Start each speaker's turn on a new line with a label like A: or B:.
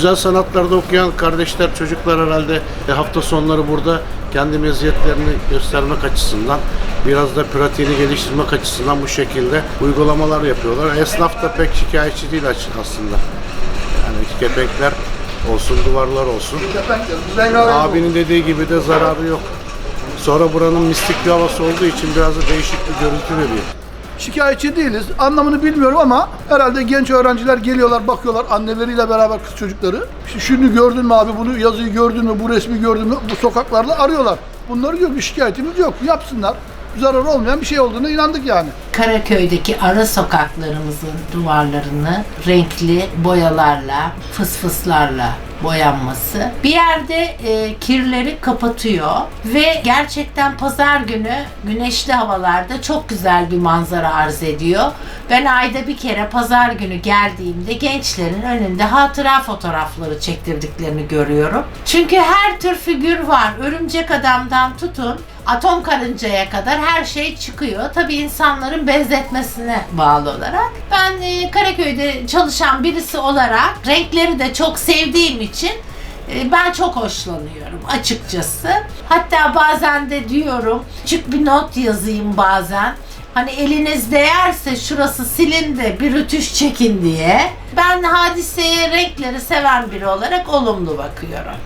A: Güzel sanatlarda okuyan kardeşler, çocuklar herhalde e, hafta sonları burada kendi meziyetlerini göstermek açısından biraz da pratiğini geliştirmek açısından bu şekilde uygulamalar yapıyorlar. Esnaf da pek şikayetçi değil aslında. Yani kepenkler olsun, duvarlar olsun. Abinin dediği gibi de zararı yok. Sonra buranın mistik bir havası olduğu için biraz da değişik bir görüntü veriyor.
B: Şikayetçi değiliz. Anlamını bilmiyorum ama herhalde genç öğrenciler geliyorlar, bakıyorlar anneleriyle beraber kız çocukları. Şunu gördün mü abi, bunu yazıyı gördün mü, bu resmi gördün mü? Bu sokaklarda arıyorlar. Bunları diyor bir şikayetimiz yok. Yapsınlar. Zarar olmayan bir şey olduğuna inandık yani.
C: Karaköy'deki ara sokaklarımızın duvarlarını renkli boyalarla, fısfıslarla boyanması bir yerde e, kirleri kapatıyor ve gerçekten pazar günü güneşli havalarda çok güzel bir manzara arz ediyor. Ben ayda bir kere pazar günü geldiğimde gençlerin önünde hatıra fotoğrafları çektirdiklerini görüyorum. Çünkü her tür figür var. Örümcek adamdan tutun atom karıncaya kadar her şey çıkıyor. Tabii insanların benzetmesine bağlı olarak. Ben e, Karaköy'de çalışan birisi olarak renkleri de çok sevdiğim için e, ben çok hoşlanıyorum açıkçası. Hatta bazen de diyorum küçük bir not yazayım bazen. Hani eliniz değerse şurası silin de bir rütüş çekin diye. Ben hadiseye renkleri seven biri olarak olumlu bakıyorum.